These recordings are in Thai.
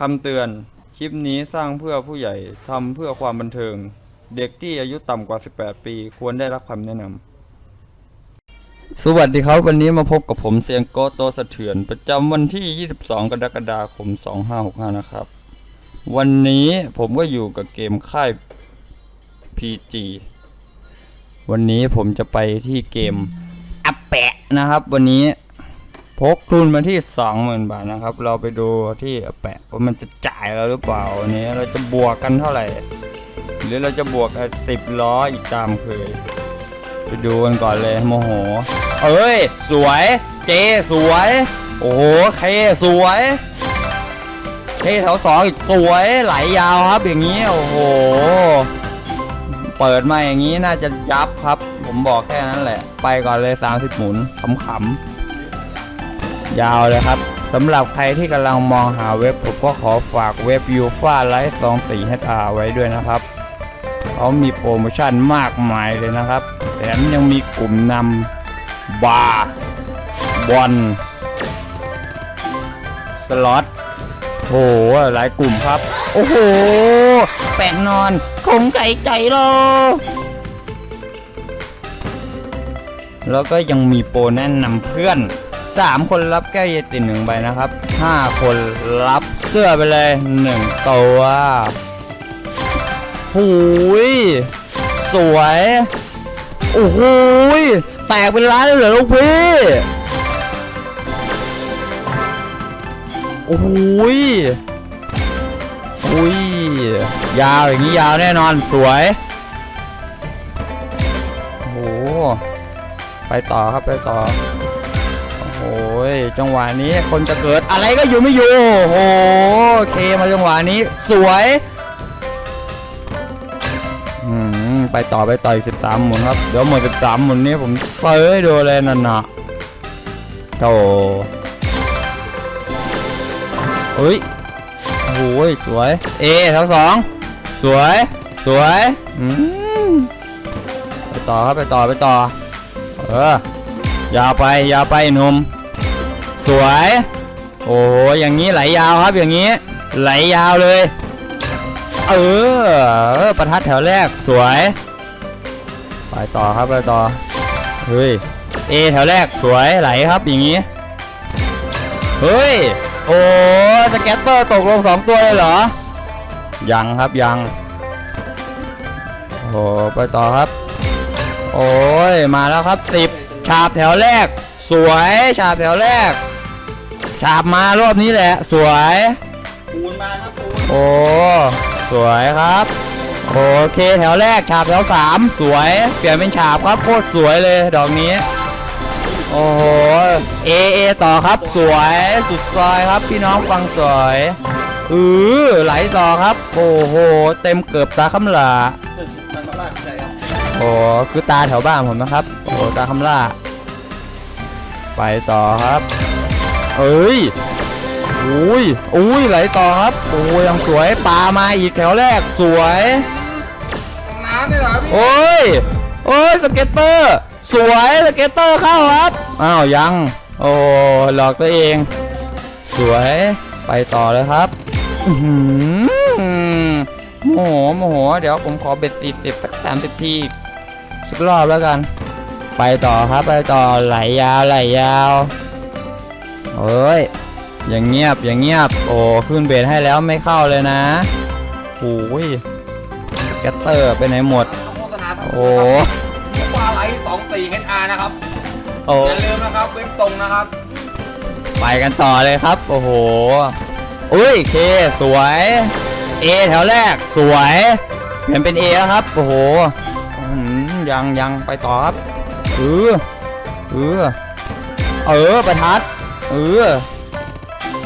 คำเตือน คลิปนี้สร้างเพื่อผู้ใหญ่ทำเพื่อความบันเทิง เด็กที่อายุต่ำกว่า 18 ปี ควรได้รับคำแนะนำ สวัสดีครับ วันนี้มาพบกับผมเซียงโกโตสะเถือน ประจำวันที่ 22 กรกฎาคม 2565 นะครับ วันนี้ผมก็อยู่กับเกมค่าย PG วันนี้ผมจะไปที่เกมอัปแปะนะครับ วันนี้ พกทุนมาที่ 20,000 บาทนะครับ เราไปดูที่แปะว่ามันจะจ่ายเราหรือเปล่าวันนี้เราจะบวกกันเท่าไหร่ หรือเราจะบวกกับสิบล้ออีกตามเคยไปดูกันก่อนเลยโมโห เอ้ย สวยเจสวย โอ้โหเคสวยเคแถวสองอีกสวยไหลยาวครับอย่างนี้โอ้โห เปิดมาอย่างนี้น่าจะยับครับ ผมบอกแค่นั้นแหละ ไปก่อนเลย 30 หมุนขำๆ ยาวเลยครับสำหรับใครที่กำลังมองหาเว็บผมก็ขอฝากเว็บ u f a l i 2 4 HR ไว้ด้วยนะครับเขามีโปรโมชั่นมากมายเลยนะครับแถมยังมีกลุ่มนำบาร์บอลสล็อตโหหลายกลุ่มครับ โอ้โห แปะนอนคงใจใจโลแล้วก็ยังมีโปรแนะนำเพื่อน 3คนรับแก้วเยติหนึ่งใบนะครับ5คนรับเสื้อไปเลย1ตัวหูยสวยโอ้โหยแตกเป็นล้านเลยเหรอลูกพี่โอ้โหอุ้ยยาวอย่างนี้ยาวแน่นอนสวยโอ้โหไปต่อครับไปต่อ จังหวะนี้คนจะเกิดอะไรก็อยู่ไม่อยู่ โอ้โหเคมาจังหวะนี้สวยไปต่อไปต่ออีกสิบสามหมุนครับ เดี๋ยวหมดสิบสามหมุนนี้ผมเซยดูเลยนั่นนะโธ่เฮ้ยโอ้ยสวย เอแถวสองสวย สวยอืมไปต่อครับไปต่อไปต่อ เอออย่าไปอย่าไปหนุ่ม สวย โอ้อย่างนี้ไหลยาวครับอย่างนี้ ไหลยาวเลย เออประทัดแถวแรกสวย ไปต่อครับไปต่อเฮ้ยเอแถวแรกสวยไหลครับอย่างนี้ เฮ้ย โอ้สเก็ตเตอร์ตกลงสองตัวเลยเหรอ ยังครับยังโอ้ไปต่อครับ โอ้ยมาแล้วครับสิบฉาบแถวแรก สวยฉาบแถวแรก ฉาบมารอบนี้แหละ สวย ปูนมาครับปูนโอ้ สวยครับ โอเคแถวแรกฉาบแถวสามสวย เปลี่ยนเป็นฉาบครับโคตรสวยเลยดอกนี้ โอ้โหเอเอต่อครับสวยสุดซอยครับพี่น้องฟังสวยอือไหลต่อครับ โอ้โห เต็มเกือบตาคำลามันมาบ้านใช่ครับโอ้คือตาแถวบ้านผมนะครับ โอ้ตาคำล่าไปต่อครับ เอ้ยอุ้ยอุ้ยไหลต่อครับโอ้ยยังสวยปลามาอีกแถวแรกสวยน้ำนี่เหรอพี่โอ้ยโอ้ยสเก็ตเตอร์ สวยสเก็ตเตอร์เข้าครับอ้าวยัง โอ้หลอกตัวเอง สวยไปต่อเลยครับอือหือโมโหโมโหเดี๋ยวผมขอเบ็ดสี่สิบสักสามสิบทีสักรอบแล้วกัน ไปต่อครับไปต่อไหลยาวไหลยาว เอ้ยอย่างเงียบอย่างเงียบ โอ้ขึ้นเบสให้แล้วไม่เข้าเลยนะโอ้ยสเก็ตเตอร์ไปไหนหมด โฆษณาทั้งหมโอ้ดครับปลาไหลสองสี่เฮดอาร์นะครับ โอ้อย่าลืมนะครับเว็บตรงนะครับไปกันต่อเลยครับ โอ้โหอุ้ยเคสวย A แถวแรกสวยเปลี่ยนเป็น A แล้วครับ โอ้โหอื้อหือยังยังไปต่อครับเออเออเออประทัด เออ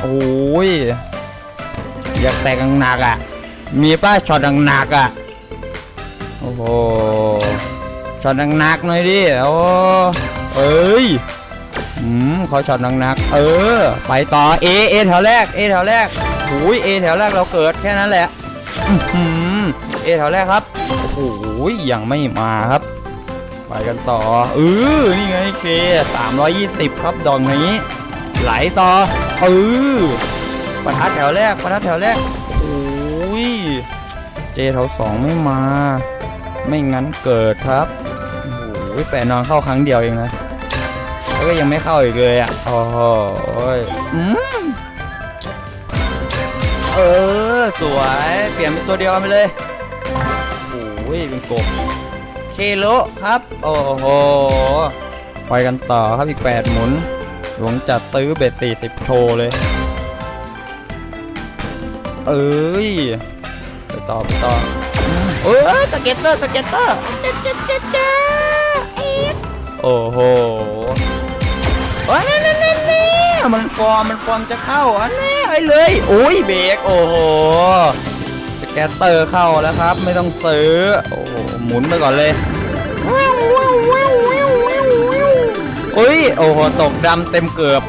โอ้ย อยากแตกหนักอะ มีป้าช็อตหนักอะ โอ้โห ช็อตหนักหน่อยดิ โอ้เอ้ยอืมเขาช็อตหนักๆเออ ไปต่อ A A แถวแรก A แถวแรกโอ้ย A แถวแรกเราเกิดแค่นั้นแหละอื้อหือแถวแรกครับ โอ้โหยังไม่มาครับ ไปกันต่อ เออ นี่ไงเค320ครับดอกนี้ ไหลต่อเออปะทัดแถวแรกปะทัดแถวแรกโอ้ยเจแถวสองไม่มา ไม่งั้นเกิดครับโอ้ยแปะนอนเข้าครั้งเดียวเองนะแล้วก็ยังไม่เข้าอีกเลยอะโอ้โหอืมเออ สวย เปลี่ยนเป็นตัวเดียวกันไปเลยโอ้ยเป็นกบเคโลครับ โอ้โหไปกันต่อครับอีก8หมุน หลวงจัดตื้อเบ็ด40โชว์เลย เอ้ย ไปต่อไปต่อเอ้ยสเก็ตเตอร์สเก็ตเตอร์จ๊ะจ๊ะจ๊ะจ๊ะเอ็ดโอ้โหโอ้ยนี่นี่นี่นี่มันฟอร์มมันฟอร์มจะเข้าอันนี้ไอ้เลยโอ้ยเบรกโอ้โหสเก็ตเตอร์เข้าแล้วครับ ไม่ต้องซื้อโอ้โหหมุนไปก่อนเลย อ้ยโอ้โหตกดำเต็มเกือบ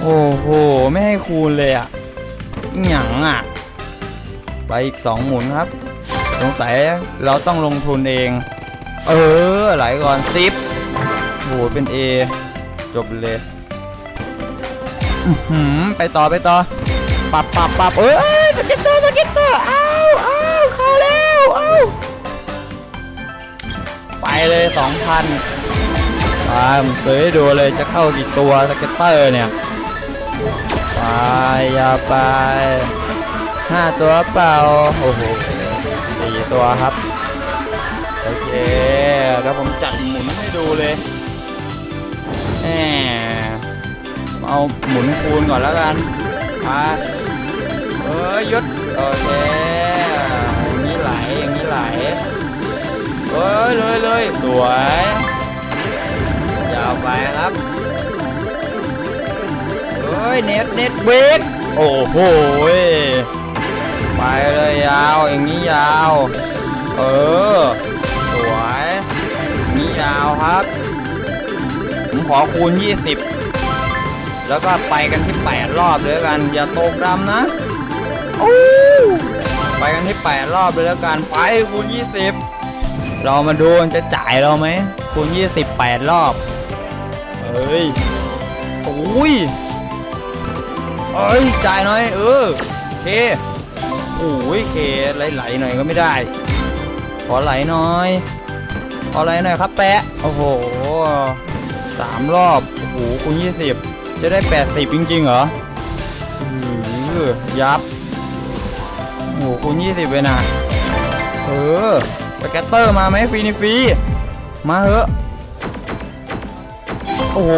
โอ้โหไม่ให้คูณเลยอะหยังอะ ไปอีกสองหมุนครับ สงสัยเราต้องลงทุนเอง เออไหลก่อนซิปโหเป็น A จบเลยหือไปต่อไปต่อปับปับปับเอ้ยสเก็ตเตอร์สเก็ตเตอร์อ้าวอ้าวเข้าแล้วอ้าวไปเลยสองพัน ตามเคยดูเลยจะเข้ากี่ตัวสเก็ตเตอร์เนี่ยไปอย่าไปห้าตัวเปล่าโอ้โหสี่ตัวครับโอเคเดี๋ยวผมจัดหมุนให้ดูเลยแหมเอาหมุนคูณก่อนแล้วกันมาเอ้ยยุดโอเคอย่างนี้ไหลอย่างนี้ไหลเอ้ยเลยเลยสวย ยาวไปครับเฮ้ยเน็ตเน็ตเบรกโอ้โหยไปเลยยาวอย่างนี้ยาว เออสวยอย่างนี้ยาวครับ ผมขอคูณ 20 แล้วก็ไปกันที่ 8 รอบเลยแล้วกัน อย่าตกดำนะโอ้ไปกันที่ 8 รอบเลยแล้วกันไปคูณ 20 เรามาดูมันจะจ่ายเราไหมคูณ20 8รอบ เฮ้ยโอ้ยเอ้ยจ่ายหน่อยเออเคโอ้ยเคไหลๆหน่อยก็ไม่ได้ ขอไหลหน่อยขอไหลหน่อยครับแปะโอ้โหสามรอบโอ้โหคูณยี่สิบจะได้แปดสิบจริงๆเหรออือยับโอ้โหคูณยี่สิบเลยนะเออสแกตเตอร์มาไหมฟรีนี่ฟรีมาเหอะ โอ้โห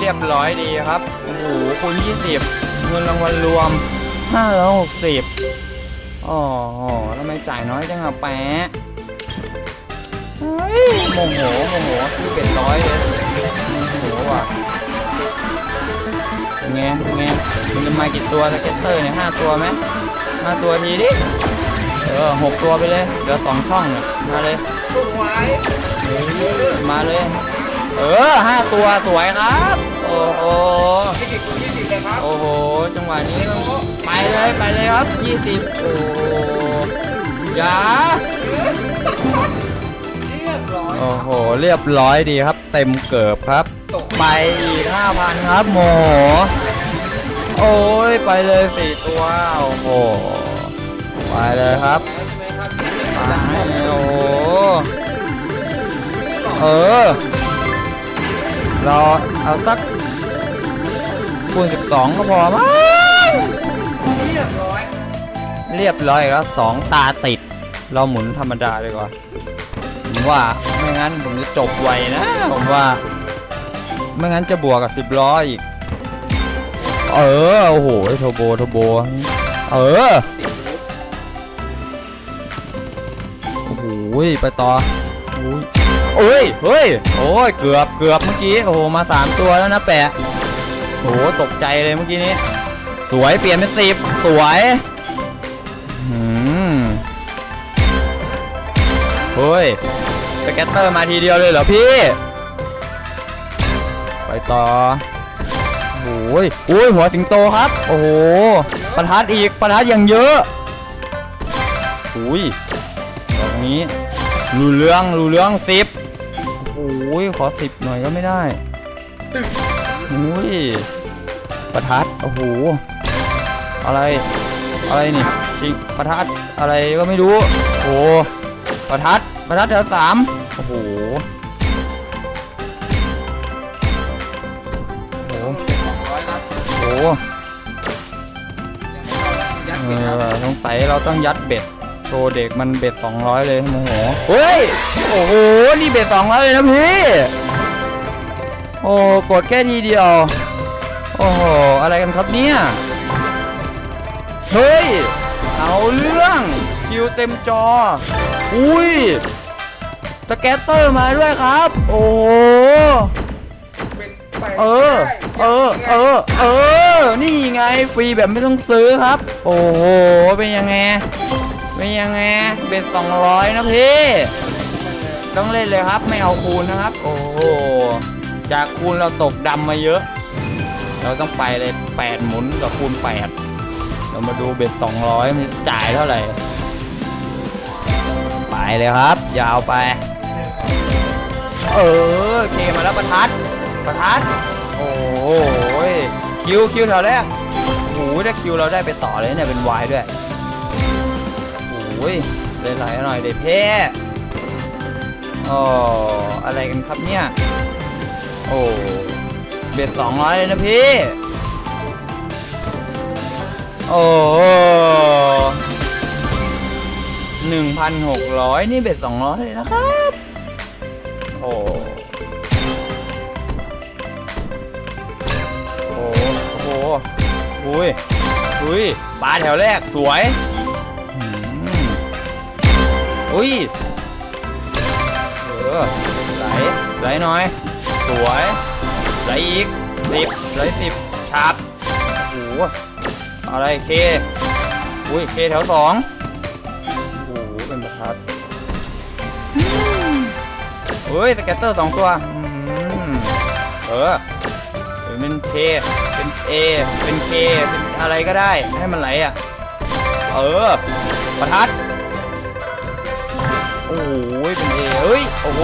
เรียบร้อยดีครับ โอ้โหคูณยี่สิบเงินรางวัลรวมห้าร้อยหกสิบอ๋อทำไมจ่ายน้อยจังอะแปะโมโหโมโหซื้อเป็นร้อยเลยโมโหว่ะเป็นไงเป็นไงมันจะมากี่ตัวสเก็ตเตอร์เนี่ยห้าตัวไหมห้าตัวทีดิ เออหกตัวไปเลยเหลือสองช่องเนี่ยมาเลยสวยมาเลย เออห้าตัวสวยครับ โอ้โหที่กี่คุณยี่สิบเลยครับโอ้โห จังหวะนี้ต้องไปเลยไปเลยครับยี่สิบโอ้โหอย่าเรียบร้อยโอ้โห เรียบร้อยดีครับ เต็มเกิบครับตกไปอีกห้าพันครับโมโหโอ้ยไปเลยสี่ตัว โอ้โห ไปเลยครับแล้วใช่ไหมครับไปโอ้โหเออ เราเอาสักคูณ12 ก็พอมั้งเรียบร้อย เรียบร้อยแล้วสองตาติด เราหมุนธรรมดาเลยก่อนผมว่าไม่งั้นผมจะจบไวนะผมว่า ไม่งั้นจะบวกกับสิบล้ออีก เออโอ้โหโทโบโทโบเออโอ้โหไปต่อโอ้ย โอ้ยเฮ้ยโอ้ยเกือบเกือบเมื่อกี้โอ้โหมาสามตัวแล้วนะแปะโอ้โหตกใจเลยเมื่อกี้นี้ สวยเปลี่ยนเป็นสิบสวยอืมเฮ้ยสแกตเตอร์มาทีเดียวเลยเหรอพี่ ไปต่อโอ้ยโอ้ยหัวสิงโตครับ โอ้โหประทัดอีกประทัดอย่างเยอะอุ้ยตรงนี้รูเรื่องรูเรื่องสิบ อ้ยขอสิบหน่อยก็ไม่ได้อุ้ยประทัดโอ้โหอะไร อะไรนี่ชิงประทัดอะไรก็ไม่รู้โอ้ประทัดประทัดแถวสามโอ้โหโอ้โหสองร้อยครับโอ้โหยัดเอเก็บครับอสงสัยเราต้องยัดเบ็ด ชว์เด็กมันเบ็ด200เลยโมโหเฮ้ย โอ้โห นี่เบ็ด200เลยนะพี่ โอ้กดแค่ทีเดียว โอ้โห อะไรกันครับเนี่ย เฮ้ย เอาเรื่องคิวเต็มจอ อุ้ย สแกตเตอร์มาด้วยครับ โอ้โหเออ เออ เออ เออ นี่ไงฟรีแบบไม่ต้องซื้อครับ โอ้โห เป็นยังไง เป็นยังไงเป็นสองร้อยนะพี่ ต้องเล่นเลยครับ ไม่เอาคูณนะครับ โอ้โห จากคูณเราตกดำมาเยอะ เราต้องไปเลยแปดหมุนกับคูณแปดเรามาดูเบ็ดสองร้อยมันจ่ายเท่าไหร่ ไปเลยครับ ยาวไป เออเคมาแล้วประทัด ประทัด โอ้โหยคิวคิวแถวแรกโอ้โหถ้าคิวเราได้ไปต่อเลยเนี่ยเป็นวายด้วย ยเลยไหลหน่อยเด็เพ่โอ้อะไรกันครับเนี่ย โอ้เบ็ดสองร้อยเลยนะพี่ โอ้หนึ่งพันหกร้อยนี่เบ็ดสองร้อยเลยนะครับ โอ้โอ้โหอุ้ยอุ้ยปลาแถวแรกสวย อุ้ยเออไหลไหลหน่อย สวยไหลอีกสิบไหลสิบชาบโอ้โหอะไรเคอุ้ยเคแถวสองโอ้โหเป็นประทัดเฮ้ยสแกตเตอร์สองตัวเออเป็นเคเป็นเอเป็นเคเป็นอะไรก็ได้ให้มันไหลอะ เออประทัด อ้โหเป็นเอเฮ้ยโอ้โห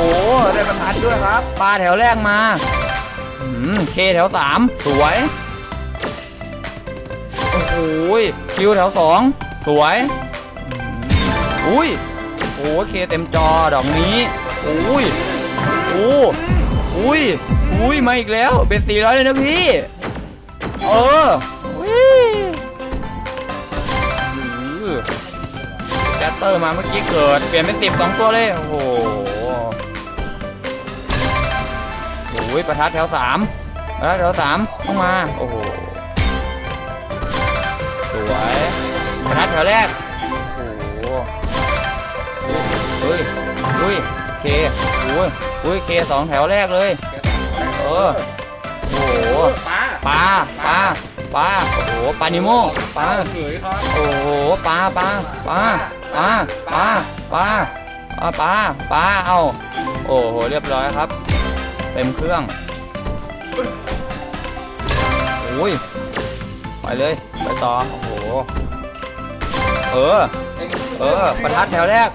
ได้ประทัดด้วยครับปลาแถวแรกมาอืมเคแถวสามสวยโอ้โหคิวแถวสองสวยอืมอุ้ยโอ้โหเคเต็มจอดอกนี้อุ้ยโอ้อุ้ยอุ้ยมาอีกแล้วเป็นสี่ร้อยเลยนะพี่เออวิอื้อ แกตเตอร์มาเมื่อกี้เกิด เปลี่ยนเป็นสิบสองตัวเลย โอ้โหโอ้ยประทัดแถวสามประทัดแถวสามต้องมา โอ้โห สวยประทัดแถวแรก โอ้โหเฮ้ยเฮ้ยเคโอ้ยโอ้ยเคสองแถวแรกเลย เออ โอ้โหปลาปลาปลาปลาโอ้โหปลานิโมปลาเฉยครับโอ้โหปลาปลาปลา ปลาปลาปลาอ่าปลาปลาเอาโอ้โหเรียบร้อยครับ เต็มเครื่องโอ้ยไปเลยไปต่อโอ้โหเออเออประทัดแถวแรก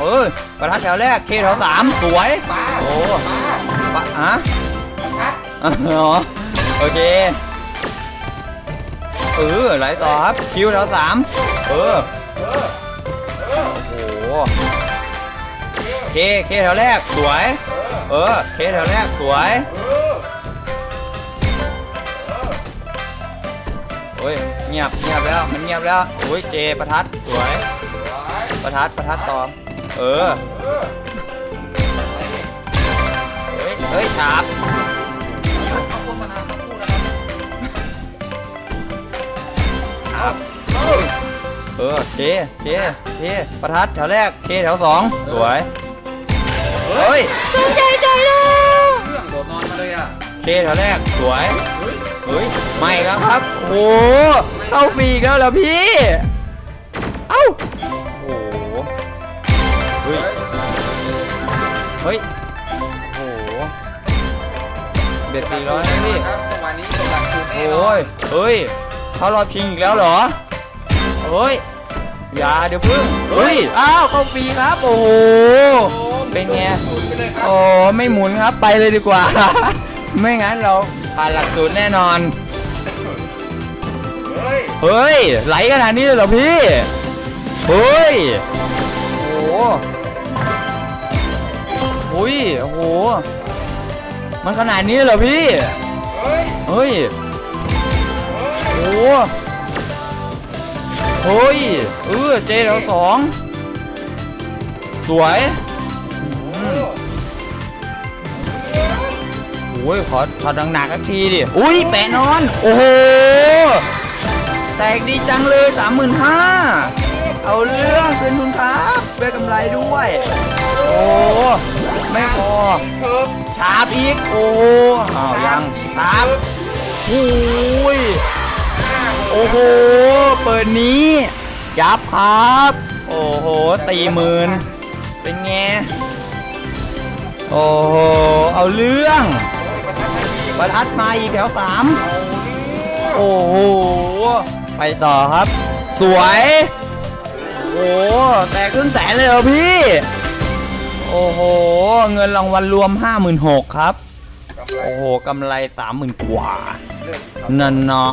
เออประทัดแถวแรกเคแถวสามสวยโอ้ปลาปะฮะอโอเคเออไหลต่อครับคิวแถวสามเออ เค เคแถวแรกสวย เออ เคแถวแรกสวยเออเออโอ้ย เงียบเงียบแล้ว มันเงียบแล้วโอ้ย เจ ประทัด สวย ประทัด ประทัดต่อ เออ เฮ้ยเฮ้ยฉาบ เออเคเคเคประทัดแถวแรกเคแถวสองสวยเฮ้ยสนใจใจแล้วเครื่องโดดนอนมาเลยอะเคแถวแรกสวยเฮ้ยเฮ้ยไม่แล้วครับโอ้โหเข้าฟรีอีกแล้วเหรอพี่เอ้าโอ้โหเฮ้ยเฮ้ยโอ้โหเด็ดสี่ร้อยนะพี่ครับจังหวะนี้กำลังคูณแน่นโอ้อนยเฮ้ยเข้ารอบชิงอีกแล้วเหรอ เฮ้ยอย่าเดี๋ยวพึ่งเฮ้ยอ้าวเข้าฟรีครับ โอ้โหเป็นไงหมุนไปเลยครับโอ้ไม่หมุนครับไปเลยดีกว่า ไม่งั้นเราผ่านหลักสูตรแน่นอน เฮ้ยเฮ้ยไหลขนาดนี้เลยเหรอพี่ เฮ้ยโอ้โหอุ้ยโอ้โห มันขนาดนี้เลยเหรอพี่ เฮ้ย เฮ้ย โอ้โห เฮ้ยเออเจเราสองสวยโอ้ยขอขอดังหนักสักทีดิ อุ้ยแปะนอน โอ้โห แตกดีจังเลยสามหมื่นห้าเอาเรื่องคืนทุนครับได้กำไรด้วย โอ้ไม่พอชิบชาบอีก โอ้อ้าวยังชาบโอ้ย โอ้โห เปิดนี้ ยับครับ โอ้โห ตีหมื่นเป็นไง โอ้โห เอาเรื่องประทัดมาอีกแถวสามโอ้โห ไปต่อครับ สวย โอ้แตกครึ่งแสนเลยเหรอพี่ โอ้โห เงินรางวัลรวม 56,000ครับกำไรโอ้โหกำไร 30,000 กว่า นั่นเนาะ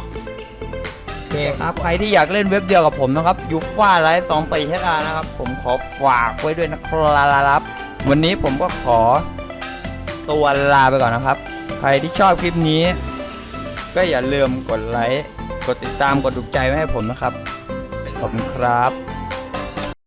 เคครับใครที่อยากเล่นเว็บเดียวกับผมนะครับยูฟ่าไลท์สองปีเฮอานะครับ ผมขอฝากไว้ด้วยนะครับ วันนี้ผมก็ขอตัวลาไปก่อนนะครับ ใครที่ชอบคลิปนี้ ก็อย่าลืมกดไลค์ กดติดตามกดถูกใจไว้ให้ผมนะครับ ขอบคุณครับ